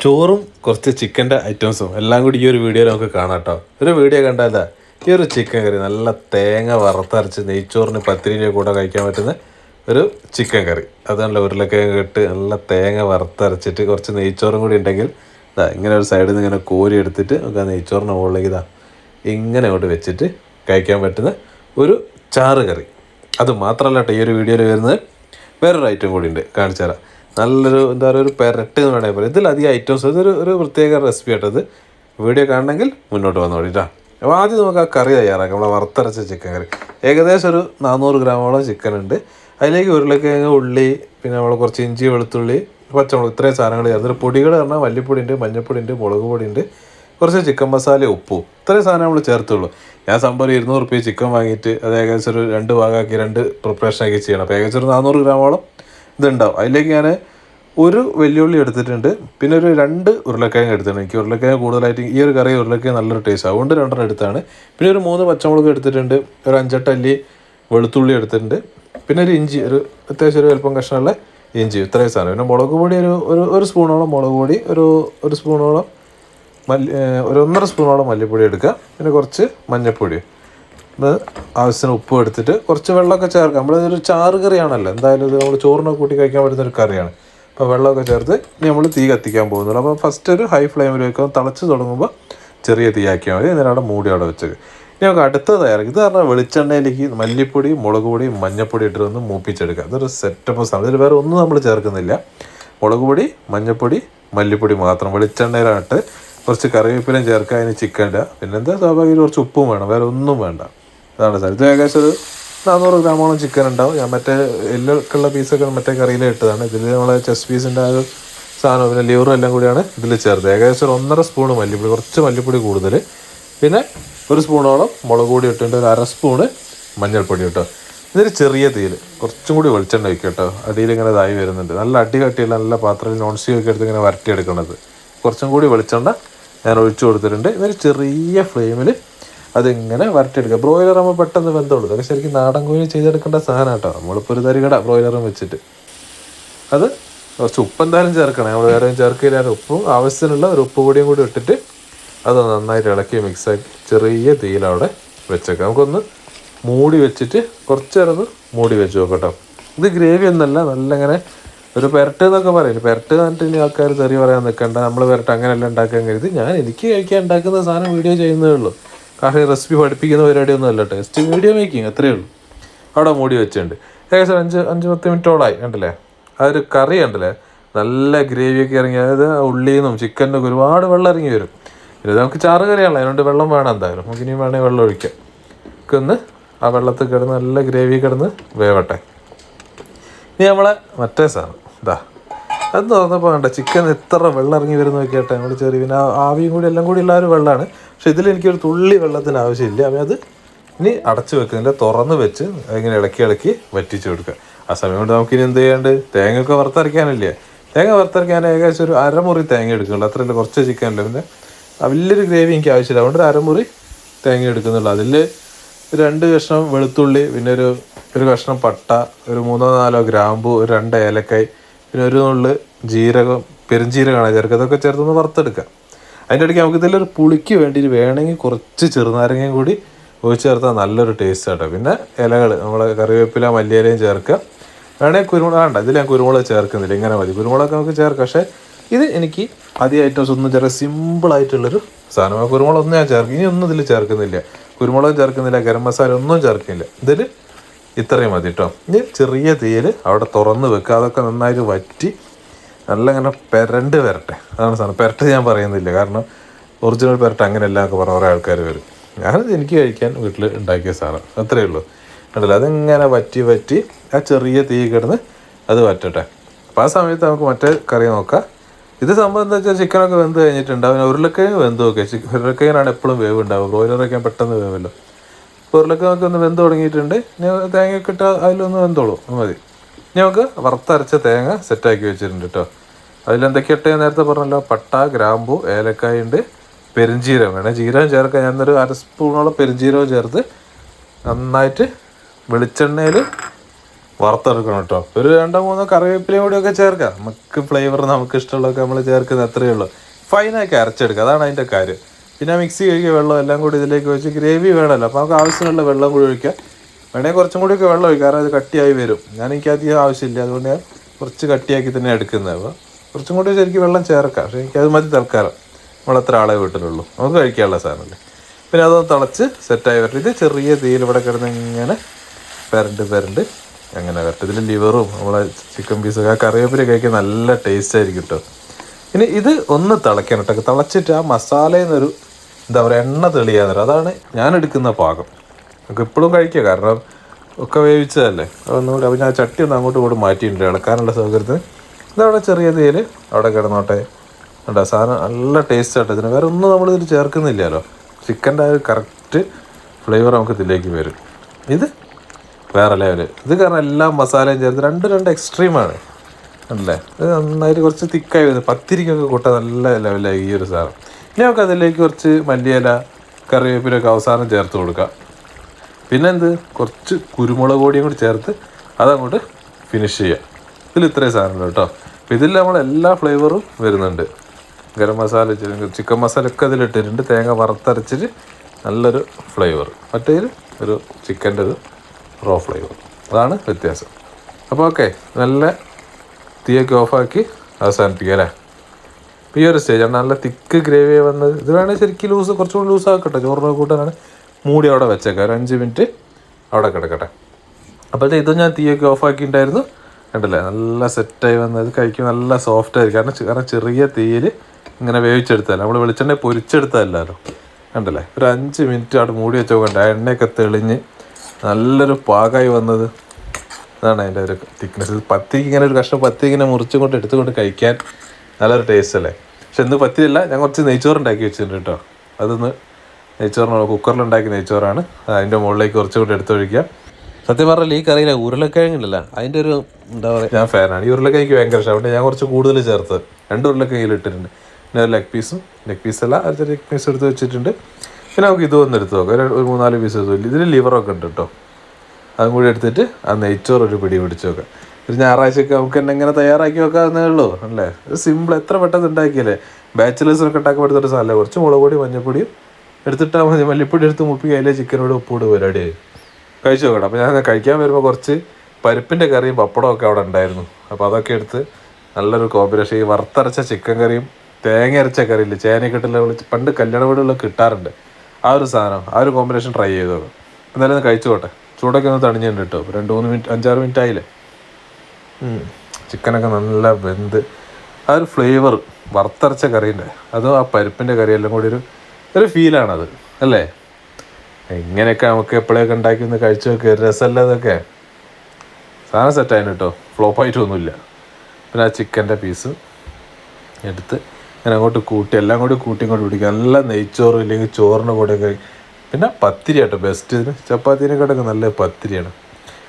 ചോറും കുറച്ച് ചിക്കന്റെ ഐറ്റംസും എല്ലാം കൂടി ഈ ഒരു വീഡിയോയിൽ നമുക്ക് കാണാം കേട്ടോ ഒരു വീഡിയോ കണ്ടാൽ ഈ ഒരു ചിക്കൻ കറി നല്ല തേങ്ങ വറുത്തരച്ച് നെയ്ച്ചോറിന് പത്തിരിന്റെ കൂടെ കഴിക്കാൻ പറ്റുന്ന ഒരു ചിക്കൻ കറി. അതുകൊണ്ടല്ല ഉരുളക്കിഴങ്ങ് ഇട്ട് നല്ല തേങ്ങ വറുത്തരച്ചിട്ട് കുറച്ച് നെയ്ച്ചോറും കൂടി ഉണ്ടെങ്കിൽ ഇതാ ഇങ്ങനെ ഒരു സൈഡിൽ നിന്ന് ഇങ്ങനെ കോരി എടുത്തിട്ട് നമുക്ക് ആ നെയ്ച്ചോറിന് മുകളിലേക്ക് ഇതാ ഇങ്ങനെ അങ്ങോട്ട് വെച്ചിട്ട് കഴിക്കാൻ പറ്റുന്ന ഒരു ചാറ് കറി. അത് മാത്രമല്ല കേട്ടോ ഈ ഒരു വീഡിയോയിൽ വരുന്നത് വേറൊരു ഐറ്റം കൂടി ഉണ്ട് കാണിച്ചു തരാം. നല്ലൊരു എന്താ പറയുക ഒരു പെരട്ട് എന്ന് വേണമെങ്കിൽ പറയാം. ഇതിലധികം ഐറ്റംസ് ഇതൊരു ഒരു പ്രത്യേക റെസിപ്പി ആയിട്ടത് വീഡിയോ കാണണമെങ്കിൽ മുന്നോട്ട് വന്നു കേട്ടോ. അപ്പോൾ ആദ്യം നമുക്ക് ആ കറി തയ്യാറാക്കാം. നമ്മളെ വറുത്തരച്ച ചിക്കൻ കറി. ഏകദേശം ഒരു നാനൂറ് ഗ്രാമോളം ചിക്കൻ ഉണ്ട്. അതിലേക്ക് ഉരുളക്കിഴങ്ങ് ഉള്ളി പിന്നെ നമ്മൾ കുറച്ച് ഇഞ്ചി വെളുത്തുള്ളി പച്ചമുളക് ഇത്രയും സാധനങ്ങൾ ചേർത്ത്. പൊടികൾ പറഞ്ഞാൽ മല്ലിപ്പൊടി ഉണ്ട് മഞ്ഞൾപ്പൊടി ഉണ്ട് മുളക് പൊടി ഉണ്ട് കുറച്ച് ചിക്കൻ മസാല ഉപ്പും. ഇത്രയും സാധനം നമ്മൾ ചേർത്തുള്ളൂ. ഞാൻ സംഭവം ഇരുന്നൂറ് റുപ്യ ചിക്കൻ വാങ്ങിയിട്ട് അത് ഏകദേശം ഒരു രണ്ട് ഭാഗമാക്കി രണ്ട് പ്രിപ്പറേഷനാക്കി ചെയ്യണം. അപ്പോൾ ഏകദേശം ഒരു നാനൂറ് ഗ്രാമോളം ഇതുണ്ടാവും. അതിലേക്ക് ഞാൻ ഒരു വെല്ലുവിളി എടുത്തിട്ടുണ്ട്. പിന്നെ ഒരു രണ്ട് ഉരുളക്കിഴങ്ങ് എടുത്തിട്ടുണ്ട്. എനിക്ക് ഉരുളക്കിഴങ്ങ് കൂടുതലായിട്ട് ഈ ഒരു കറി ഉരുളക്കിഴങ്ങ് നല്ലൊരു ടേസ്റ്റ് അതുകൊണ്ട് രണ്ടെണ്ണം എടുത്താണ്. പിന്നെ ഒരു മൂന്ന് പച്ചമുളക് എടുത്തിട്ടുണ്ട്. ഒരു അഞ്ചെട്ടല്ലി വെളുത്തുള്ളി എടുത്തിട്ടുണ്ട്. പിന്നെ ഒരു ഇഞ്ചി ഒരു അത്യാവശ്യം ഒരു വലുപ്പം കഷ്ണമുള്ള ഇഞ്ചി. ഇത്രയും സാധനം. പിന്നെ മുളക് പൊടി ഒരു ഒരു ഒരു സ്പൂണോളം മുളക് പൊടി ഒരു ഒരു സ്പൂണോളം മല്ലി ഒരു ഒന്നര സ്പൂണോളം മല്ലിപ്പൊടി എടുക്കുക. പിന്നെ കുറച്ച് മഞ്ഞൾപ്പൊടി. ഇത് ആവശ്യത്തിന് ഉപ്പ് എടുത്തിട്ട് കുറച്ച് വെള്ളമൊക്കെ ചേർക്കാം. നമ്മളിതൊരു ചാറ് കറിയാണല്ലോ. എന്തായാലും ഇത് നമ്മൾ ചോറിനൊക്കെ കൂട്ടി കഴിക്കാൻ പറ്റുന്ന ഒരു കറിയാണ്. അപ്പോൾ വെള്ളമൊക്കെ ചേർത്ത് ഇനി നമ്മൾ തീ കത്തിക്കാൻ പോകുന്നുള്ളൂ. അപ്പോൾ ഫസ്റ്റ് ഒരു ഹൈ ഫ്ലെയിമിൽ വെക്കുക തിളച്ച് തുടങ്ങുമ്പോൾ ചെറിയ തീ ആക്കിയാൽ മതി. എന്നിട്ട് മൂടി അവിടെ വെച്ചത് ഇനി നമുക്ക് അടുത്ത തയ്യാറാക്കി. ഇത് പറഞ്ഞാൽ വെളിച്ചെണ്ണയിലേക്ക് മല്ലിപ്പൊടി മുളക് പൊടി മഞ്ഞൾപ്പൊടി ഇട്ടിട്ടൊന്ന് മൂപ്പിച്ചെടുക്കുക. അതൊരു സെറ്റപ്പ് സാധനം. ഇതിൽ വേറെ ഒന്നും നമ്മൾ ചേർക്കുന്നില്ല. മുളക് പൊടി മഞ്ഞൾപ്പൊടി മല്ലിപ്പൊടി മാത്രം വെളിച്ചെണ്ണയിലാട്ട് കുറച്ച് കറിവേപ്പിലയും ചേർക്കുക. അതിന് ചിക്കൻ ഇടുക. പിന്നെന്താ? സ്വാഭാവികം കുറച്ച് ഉപ്പും വേണം. വേറെ ഒന്നും വേണ്ട. അതാണ് സാർ. ഇത് ഏകദേശം ഒരു നാനൂറ് ഗ്രാമോളം ചിക്കൻ ഉണ്ടാവും. ഞാൻ മറ്റേ എല്ലൊക്കെയുള്ള പീസൊക്കെ മറ്റേ കറിയിൽ ഇട്ടതാണ്. ഇതിൽ നമ്മളെ ചെസ്റ്റ് പീസിന്റെ ആ ഒരു സാധനം പിന്നെ ലിവറും എല്ലാം കൂടിയാണ് ഇതിൽ ചേർത്തത്. ഏകദേശം ഒരു ഒന്നര സ്പൂണ് മല്ലിപ്പൊടി കുറച്ച് മല്ലിപ്പൊടി കൂടുതൽ പിന്നെ ഒരു സ്പൂണോളം മുളക് പൊടി ഇട്ടിട്ട് ഒരു അര സ്പൂണ് മഞ്ഞൾപ്പൊടി കേട്ടോ ഇതൊരു ചെറിയ തീയിൽ കുറച്ചും കൂടി വെളിച്ചെണ്ണ വയ്ക്കും കേട്ടോ. അടിയിൽ ഇങ്ങനെ ഇതായി വരുന്നുണ്ട്. നല്ല അടി കട്ടിയുള്ള നല്ല പാത്രത്തിൽ നോൺ സ്റ്റീ ഒക്കെ എടുത്ത് ഇങ്ങനെ വരട്ടിയെടുക്കണത്. കുറച്ചും കൂടി വെളിച്ചെണ്ണ ഞാൻ ഒഴിച്ചു കൊടുത്തിട്ടുണ്ട്. ഇതൊരു ചെറിയ ഫ്ലെയിമിൽ അതിങ്ങനെ വരട്ടിയെടുക്കുക. ബ്രോയിലർ ആകുമ്പോൾ പെട്ടെന്ന് വെന്തോളൂ ഇതൊക്കെ ശരിക്കും നാടൻ കോഴി ചെയ്തെടുക്കേണ്ട സാധനം കേട്ടോ നമ്മളിപ്പോൾ ഒരു തരികട ബ്രോയിലറും വെച്ചിട്ട്. അത് കുറച്ച് ഉപ്പ് എന്തായാലും ചേർക്കണം. നമ്മൾ വേറെ ചേർക്കില്ല ഉപ്പും ആവശ്യത്തിനുള്ള ഒരു ഉപ്പ് പൊടിയും കൂടി ഇട്ടിട്ട് അത് നന്നായിട്ട് ഇളക്കി മിക്സാക്കി ചെറിയ തീയിലവിടെ വെച്ചേക്കാം. നമുക്കൊന്ന് മൂടി വെച്ചിട്ട് കുറച്ച് നേരം മൂടി വെച്ച് നോക്കട്ടോ. ഇത് ഗ്രേവി ഒന്നല്ല നല്ല ഇങ്ങനെ ഒരു പെരട്ട് എന്നൊക്കെ പറയും പെരട്ട് എന്നിട്ട് ആൾക്കാർ തെറി പറയാൻ നിൽക്കണ്ട നമ്മൾ പെരട്ട് അങ്ങനെയല്ല ഉണ്ടാക്കാൻ കരുതി. ഞാൻ എനിക്ക് കഴിക്കാൻ ഉണ്ടാക്കുന്ന സാധനം വീഡിയോ ചെയ്യുന്നതേ ഉള്ളൂ. കാരണം റെസിപ്പി പഠിപ്പിക്കുന്ന പരിപാടിയൊന്നും അല്ല ടേസ്റ്റ് വീഡിയോ മേക്കിംഗ് അത്രയേ ഉള്ളൂ. അവിടെ മൂടി വെച്ചിട്ടുണ്ട്. ഏകദേശം അഞ്ച് അഞ്ച് പത്ത് മിനിറ്റോളായി ഉണ്ടല്ലേ ആ ഒരു കറി ഉണ്ടല്ലേ നല്ല ഗ്രേവി ഒക്കെ ഇറങ്ങി അതായത് ഉള്ളിന്നും ചിക്കനും ഒരുപാട് വെള്ളം ഇറങ്ങി വരും. ഇത് നമുക്ക് ചാറ് കറിയാണല്ലോ അതിനോട് വെള്ളം വേണം എന്തായാലും. നമുക്ക് ഇനിയും വേണമെങ്കിൽ വെള്ളം ഒഴിക്കാം. ഒന്ന് ആ വെള്ളത്തിൽ കിടന്ന് നല്ല ഗ്രേവി കിടന്ന് വേവട്ടെ. ഇനി നമ്മളെ മറ്റേ സാധനം. ഇതാ. അത് തുറന്നപ്പോൾ വേണ്ട ചിക്കൻ എത്ര വെള്ളം ഇറങ്ങി വരുന്ന നോക്കിയാട്ടെ നമ്മൾ ചെറിയ പിന്നെ ആവിയും കൂടി എല്ലാം കൂടി ഉള്ള ഒരു വെള്ളമാണ്. പക്ഷെ ഇതിൽ എനിക്കൊരു തുള്ളി വെള്ളത്തിന് ആവശ്യമില്ല. അപ്പം അത് ഇനി അടച്ചു വെക്കുന്നില്ല തുറന്ന് വെച്ച് അതിങ്ങനെ ഇളക്കി ഇളക്കി വറ്റിച്ചു കൊടുക്കുക. ആ സമയം കൊണ്ട് നമുക്കിനി എന്ത് ചെയ്യാണ്ട്? തേങ്ങയൊക്കെ വറുത്തരയ്ക്കാനില്ലേ? തേങ്ങ വറുത്തരയ്ക്കാൻ ഏകദേശം ഒരു അരമുറി തേങ്ങ എടുക്കുന്നുണ്ട്. അത്രയല്ല കുറച്ച് ചിക്കൻ അല്ല പിന്നെ വലിയൊരു ഗ്രേവി എനിക്ക് ആവശ്യമില്ല. അതുകൊണ്ട് ഒരു അരമുറി തേങ്ങ എടുക്കുന്നുള്ളൂ. അതിൽ രണ്ട് കഷ്ണം വെളുത്തുള്ളി പിന്നെ ഒരു ഒരു കഷ്ണം പട്ട ഒരു മൂന്നോ നാലോ ഗ്രാമ്പു ഒരു രണ്ട് ഏലക്കായ് പിന്നെ ഒരു നുള്ളു ജീരകം പെരുംജീരകമാണ് ചേർക്കുക. അതൊക്കെ ചേർത്തൊന്ന് വറുത്തെടുക്കാം അതിന്റെ ഇടയ്ക്ക് നമുക്ക് ഇതിലൊരു പുളിക്ക് വേണ്ടിയിട്ട് വേണമെങ്കിൽ കുറച്ച് ചെറുനാരങ്ങയും കൂടി ഒഴിച്ച് ചേർത്താൽ നല്ലൊരു ടേസ്റ്റ് ആട്ടോ. പിന്നെ ഇലകൾ നമ്മൾ കറിവേപ്പില മല്ലിയിലയും ചേർക്കുക. വേണമെങ്കിൽ കുരുമുളക് വേണ്ട ഇതിൽ ഞാൻ കുരുമുളക് ചേർക്കുന്നില്ല. ഇങ്ങനെ മതി. കുരുമുളക് നമുക്ക് ചേർക്കാം. പക്ഷേ ഇത് എനിക്ക് ആദ്യ ഐറ്റംസ് ഒന്നും ചേർക്കുക സിമ്പിളായിട്ടുള്ളൊരു സാധനമാണ് കുരുമുളക് ഒന്നും ഞാൻ ചേർക്കും ഇനി ഒന്നും ഇതിൽ ചേർക്കുന്നില്ല. കുരുമുളക് ചേർക്കുന്നില്ല ഗരം മസാല ഒന്നും ചേർക്കുന്നില്ല. ഇതിൽ ഇത്രയും മതി കേട്ടോ ഇനി ചെറിയ തീയിൽ അവിടെ തുറന്ന് വെക്കുക. അതൊക്കെ നന്നായിട്ട് വറ്റി നല്ല ഇങ്ങനെ പെരണ്ട് വരട്ടെ അതാണ് സാധനം. പെരട്ട് ഞാൻ പറയുന്നില്ല. കാരണം ഒറിജിനൽ പെരട്ട് അങ്ങനെയല്ല എന്നൊക്കെ പറഞ്ഞ കുറേ ആൾക്കാർ വരും. ഞാനത് എനിക്ക് കഴിക്കാൻ വീട്ടിൽ ഉണ്ടാക്കിയ സാധനം. അത്രയേ ഉള്ളൂ. കണ്ടില്ല? അതിങ്ങനെ വറ്റി വറ്റി ആ ചെറിയ തീ കിടന്ന് അത് വറ്റട്ടെ. അപ്പോൾ ആ സമയത്ത് നമുക്ക് മറ്റേ കറി നോക്കാം. ഇത് സംഭവം എന്താ വെച്ചാൽ ചിക്കനൊക്കെ വെന്ത് കഴിഞ്ഞിട്ടുണ്ട്. അവന് ഉരുളക്കിഴങ്ങ് വെന്ത് നോക്കുക ഉരുളക്കിഴങ്ങിനാണ് എപ്പോഴും വേവ് ഉണ്ടാവുക ബ്രോയിലറൊക്കെ പെട്ടെന്ന് വേവല്ലോ അപ്പോൾ ഉരുളക്കിഴങ്ങൊക്കെ ഒന്ന് വെന്ത് തുടങ്ങിയിട്ടുണ്ട്. ഞാൻ തേങ്ങയൊക്കെ ഇട്ടാൽ അതിലൊന്ന് വെന്തോളൂ. മതി. നമുക്ക് വറുത്തരച്ച തേങ്ങ സെറ്റാക്കി വെച്ചിട്ടുണ്ട് കേട്ടോ. അതിലെന്തൊക്കെ ഇട്ടേ നേരത്തെ പറഞ്ഞല്ലോ? പട്ട ഗ്രാമ്പു ഏലക്കായ ഉണ്ട്. പെരുംജീരകം വേണം. ജീരകം ചേർക്കാൻ ഞാനൊരു അര സ്പൂണോളം പെരുംജീരകം ചേർത്ത് നന്നായിട്ട് വെളിച്ചെണ്ണയിൽ വറുത്തെടുക്കണം കേട്ടോ. ഒരു രണ്ടോ മൂന്നോ കറിവേപ്പിലയും കൂടി ഒക്കെ ചേർക്കാം. നമുക്ക് ഫ്ലേവർ നമുക്ക് ഇഷ്ടമുള്ളതൊക്കെ നമ്മൾ ചേർക്കുന്നത് അത്രയേ ഉള്ളൂ. ഫൈനാക്കി അരച്ചെടുക്കുക അതാണ് അതിന്റെ കാര്യം. പിന്നെ മിക്സി കഴിക്കുക വെള്ളം എല്ലാം കൂടി ഇതിലേക്ക് വെച്ച് ഗ്രേവി വേണമല്ലോ. അപ്പോൾ നമുക്ക് ആവശ്യമുള്ള വെള്ളം കൂടി ഒഴിക്കുക വേണമെങ്കിൽ കുറച്ചും കൂടിയൊക്കെ വെള്ളം ഒഴിക്കും. കാരണം അത് കട്ടിയായി വരും. ഞാൻ എനിക്ക് അധികം ആവശ്യമില്ല. അതുകൊണ്ട് ഞാൻ കുറച്ച് കട്ടിയാക്കി തന്നെ എടുക്കുന്നത്. അപ്പോൾ കുറച്ചും കൂടി ശരിക്കും വെള്ളം ചേർക്കാം. പക്ഷേ എനിക്കത് മതി തൽക്കാലം. നമ്മളത്ര ആളെ വീട്ടിലുള്ളൂ. നമുക്ക് കഴിക്കാനുള്ള സാധനമല്ലേ. പിന്നെ അതൊന്ന് തിളച്ച് സെറ്റായി വരട്ടെ. ഇത് ചെറിയ തീയിൽ ഇവിടെ കിടന്ന് ഇങ്ങനെ പെരണ്ട് പെരണ്ട് അങ്ങനെ വരട്ടെ. ഇതിൽ ലിവറും നമ്മളെ ചിക്കൻ പീസൊക്കെ ആ കറിവേപ്പില കഴിക്കാൻ നല്ല ടേസ്റ്റ് ആയിരിക്കും കേട്ടോ ഇനി ഇത് ഒന്ന് തിളയ്ക്കണം കേട്ടോ തിളച്ചിട്ട് ആ മസാലയിൽ നിന്നൊരു എന്താ പറയുക എണ്ണ തെളിയാന്നൊരു അതാണ് ഞാൻ എടുക്കുന്ന പാകം. നമുക്ക് ഇപ്പോഴും കഴിക്കുക കാരണം ഒക്കെ വേവിച്ചതല്ലേ. അതൊന്നുകൂടി അപ്പം ഞാൻ ചട്ടി ഒന്ന് അങ്ങോട്ടും ഇങ്ങോട്ടും മാറ്റിയിട്ടുണ്ട് ഇളക്കാനുള്ള സൗകര്യത്തിന് ഇതവിടെ ചെറിയ തീയിൽ അവിടെ കിടന്നോട്ടെ. ഉണ്ടോ സാധനം നല്ല ടേസ്റ്റ് ആയിട്ട് ഇതിന്. വേറെ ഒന്നും നമ്മൾ ഇതിൽ ചേർക്കുന്നില്ലല്ലോ. ചിക്കന്റെ ആ ഒരു കറക്റ്റ് ഫ്ലേവർ നമുക്ക് ഇതിലേക്ക് വരും. ഇത് വേറെ ലെവൽ ഇത് കാരണം എല്ലാ മസാലയും ചേർത്ത് രണ്ട് രണ്ട് എക്സ്ട്രീമാണ് അല്ലേ? ഇത് നന്നായിട്ട് കുറച്ച് തിക്കായി വരുന്നത് പത്തിരിക്കൊക്കെ കൂട്ടാൻ നല്ല ലെവലായി ഈ ഒരു സാധനം. ഇനി നമുക്ക് അതിലേക്ക് കുറച്ച് മല്ലിയില കറിവേപ്പിലൊക്കെ അവസാനം ചേർത്ത് കൊടുക്കാം. പിന്നെ എന്ത് കുറച്ച് കുരുമുളക് പൊടിയും കൂടി ചേർത്ത് അതങ്ങോട്ട് ഫിനിഷ് ചെയ്യുക ഇതിൽ ഇത്രയും സാധനങ്ങൾ കേട്ടോ. അപ്പോൾ ഇതിൽ നമ്മൾ എല്ലാ ഫ്ലേവറും വരുന്നുണ്ട്. ഗരം മസാല ചിക്കൻ മസാല ഒക്കെ അതിലിട്ടിട്ടുണ്ട് തേങ്ങ വറുത്തരച്ചിട്ട് നല്ലൊരു ഫ്ലേവർ മറ്റേതിൽ ഒരു ചിക്കന്റെ ഒരു റോ ഫ്ലേവർ അതാണ് വ്യത്യാസം. അപ്പോൾ ഓക്കെ നല്ല തീയൊക്കെ ഓഫാക്കി അവസാനിപ്പിക്കുക അല്ലേ? ഈ ഒരു സ്റ്റേജാണ് നല്ല തിക്ക് ഗ്രേവി വന്നത്. ഇത് വേണമെങ്കിൽ ശരിക്കും ലൂസ് കുറച്ചുകൂടി ലൂസ് ആക്കട്ടെ. ചോറിന് കൂട്ടാനാണ്. മൂടി അവിടെ വെച്ചേക്കാം. ഒരു അഞ്ച് മിനിറ്റ് അവിടെ കിടക്കട്ടെ. അപ്പോഴത്തെ ഇതും ഞാൻ തീയൊക്കെ ഓഫാക്കിയിട്ടുണ്ടായിരുന്നു കണ്ടല്ലേ? നല്ല സെറ്റായി വന്നത് കഴിക്കും. നല്ല സോഫ്റ്റ് ആയിരിക്കും കാരണം കാരണം ചെറിയ തീയിൽ ഇങ്ങനെ വേവിച്ചെടുത്താലും നമ്മൾ വെളിച്ചെണ്ണ പൊരിച്ചെടുത്തതല്ലല്ലോ. കണ്ടല്ലേ? ഒരു അഞ്ച് മിനിറ്റ് അവിടെ മൂടി വെച്ചോ കണ്ട എണ്ണയൊക്കെ തെളിഞ്ഞ് നല്ലൊരു പാകമായി വന്നത്. അതാണ് അതിന്റെ ഒരു തിക്നെസ് പത്തിക്ക് ഇങ്ങനെ ഒരു കഷ്ണം പത്തി ഇങ്ങനെ മുറിച്ചും കൊണ്ട് എടുത്തുകൊണ്ട് കഴിക്കാൻ നല്ലൊരു ടേസ്റ്റ് അല്ലേ? പക്ഷെ ഇന്ന് പത്തിയല്ല. ഞാൻ കുറച്ച് നെയ്ച്ചോറുണ്ടാക്കി വെച്ചിട്ടുണ്ട് കേട്ടോ. അതൊന്ന് നെയ്ച്ചോറിന് കുക്കറിലുണ്ടാക്കിയ നെയ്ച്ചോറാണ്. അതിന്റെ മുകളിലേക്ക് കുറച്ചും കൂടി എടുത്തൊഴിക്കുക. സത്യം പറഞ്ഞാൽ ഈ കറിയിലെ ഉരുളക്കിഴങ്ങില്ല അതിന്റെ ഒരു എന്താ പറയുക ഞാൻ ഫാനാണ്. ഈ ഉരുളക്കിഴങ്ങ് ഭയങ്കര ഇഷ്ടം. അതുകൊണ്ട് ഞാൻ കുറച്ച് കൂടുതൽ ചേർത്ത് രണ്ട് ഉരുളക്കിഴങ്ങിൽ ഇട്ടിട്ടുണ്ട്. പിന്നെ ഒരു ലെഗ് പീസും ലെഗ് പീസല്ല ഒരു ചെറിയ ലെഗ് പീസ് എടുത്ത് വെച്ചിട്ടുണ്ട്. പിന്നെ നമുക്ക് ഇതൊന്നും എടുത്ത് നോക്കാം. ഒരു- മൂന്നാൽ പീസ് എടുത്തു ഇതിൽ ലിവറൊക്കെ ഉണ്ട് കേട്ടോ. അതും കൂടി എടുത്തിട്ട് ആ നെയ്ച്ചോറ് ഒരു പിടി പിടിച്ച് നോക്കാം ഒരു ഞായറാഴ്ചയൊക്കെ നമുക്ക് തന്നെ ഇങ്ങനെ തയ്യാറാക്കി വെക്കാവുന്നേ ഉള്ളൂ അല്ലേ? സിമ്പിൾ എത്ര പെട്ടെന്ന് ഉണ്ടാക്കിയല്ലേ ബാച്ചിലേഴ്സിനൊക്കെ ഉണ്ടാക്കി പറ്റുന്ന സാധനമല്ല? കുറച്ച് മുളക് പൊടി മഞ്ഞപ്പൊടിയും എടുത്തിട്ടാൽ മതി. മല്ലിപ്പൊടി എടുത്ത് മുപ്പി അതിലെ ചിക്കനോട് ഉപ്പോട് പോരാടി കഴിച്ചു നോക്കണം. അപ്പോൾ ഞാൻ കഴിക്കാൻ വരുമ്പോൾ കുറച്ച് പരിപ്പിന്റെ കറിയും പപ്പടവും ഒക്കെ അവിടെ ഉണ്ടായിരുന്നു. അപ്പോൾ അതൊക്കെ എടുത്ത് നല്ലൊരു കോമ്പിനേഷൻ ഈ വറുത്തരച്ച ചിക്കൻ കറിയും തേങ്ങ അരച്ച കറിയില്ല ചേനക്കെട്ടില്ല വിളിച്ച് പണ്ട് കല്യാണ വീടുകളിൽ കിട്ടാറുണ്ട്. ആ ഒരു സാധനം ആ ഒരു കോമ്പിനേഷൻ ട്രൈ ചെയ്ത് നോക്കാം. എന്തായാലും ഒന്ന് കഴിച്ചോട്ടെ ചൂടൊക്കെ ഒന്ന് തണിഞ്ഞിട്ടുണ്ട് കേട്ടോ. രണ്ട് മൂന്ന് മിനിറ്റ് അഞ്ചാറ് മിനിറ്റ് ആയില്ലേ? ചിക്കനൊക്കെ നല്ല വെന്ത് ആ ഒരു ഫ്ലേവർ വറുത്തരച്ച കറീന്റെ അതും ആ പരിപ്പിന്റെ കറിയെല്ലാം കൂടി ഒരു ഒരു ഫീലാണത് അല്ലേ? ഇങ്ങനെയൊക്കെ നമുക്ക് എപ്പോഴൊക്കെ ഉണ്ടാക്കി ഒന്ന് കഴിച്ചു നോക്കുക രസമല്ല ഇതൊക്കെ സാധനം സെറ്റായിരുന്നു കേട്ടോ ഫ്ലോപ്പായിട്ടൊന്നുമില്ല പിന്നെ ആ ചിക്കന്റെ പീസ് എടുത്ത് ഇങ്ങനെ അങ്ങോട്ട് കൂട്ടി എല്ലാം കൂടി കൂട്ടി ഇങ്ങോട്ട് പിടിക്കുക നല്ല നെയ്ച്ചോറും ഇല്ലെങ്കിൽ ചോറിന് കൂടെ കഴി പിന്നെ പത്തിരി കേട്ടോ ബെസ്റ്റ് ചപ്പാത്തിനെക്കാട്ടൊക്കെ നല്ല പത്തിരിയാണ്.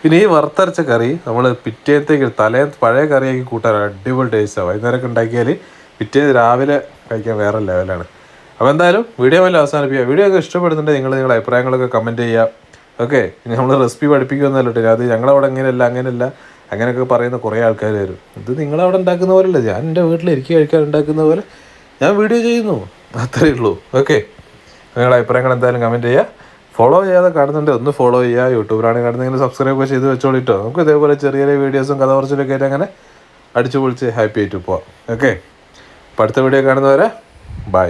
പിന്നെ ഈ വറുത്തരച്ച കറി നമ്മൾ പിറ്റേത്തേക്ക് തലേ പഴയ കറിയാക്കി കൂട്ടാൻ അടിപൊളി ടേസ്റ്റാണ് വൈകുന്നേരമൊക്കെ ഉണ്ടാക്കിയാൽ പിറ്റേന്ന് രാവിലെ കഴിക്കാൻ വേറെ ലെവലാണ് അപ്പോൾ എന്തായാലും വീഡിയോ വല്ല അവസാനിപ്പിക്കുക. വീഡിയോ ഒക്കെ ഇഷ്ടപ്പെടുന്നുണ്ടെങ്കിൽ നിങ്ങൾ നിങ്ങളുടെ അഭിപ്രായങ്ങളൊക്കെ കമന്റ് ചെയ്യുക. ഓക്കെ നമ്മൾ റെസിപ്പി പഠിപ്പിക്കുമെന്നല്ലോ അത് ഞങ്ങളവിടെ അങ്ങനെയല്ല അങ്ങനെയല്ല. അങ്ങനെയൊക്കെ പറയുന്ന കുറേ ആൾക്കാർ വരും. ഇത് നിങ്ങളവിടെ ഉണ്ടാക്കുന്ന പോലെയല്ല. ഞാൻ എന്റെ വീട്ടിൽ എനിക്ക് കഴിക്കാൻ ഉണ്ടാക്കുന്ന പോലെ ഞാൻ വീഡിയോ ചെയ്യുന്നു. അത്രയേ ഉള്ളൂ. ഓക്കെ നിങ്ങളുടെ അഭിപ്രായങ്ങൾ എന്തായാലും കമന്റ് ചെയ്യുക. ഫോളോ ചെയ്യാതെ കാണുന്നുണ്ട് ഒന്ന് ഫോളോ ചെയ്യുക. യൂട്യൂബിലാണ് കാണുന്നതെങ്കിൽ സബ്സ്ക്രൈബ് ചെയ്ത് വെച്ചോളിട്ടോ നമുക്ക് ഇതേപോലെ ചെറിയ ചെറിയ വീഡിയോസും കഥ കുറച്ചിലൊക്കെ ആയിട്ട് അങ്ങനെ അടിച്ചു പൊളിച്ച് ഹാപ്പി ആയിട്ട് പോവാം. ഓക്കെ അപ്പോൾ അടുത്ത വീഡിയോ കാണുന്നവരെ ബൈ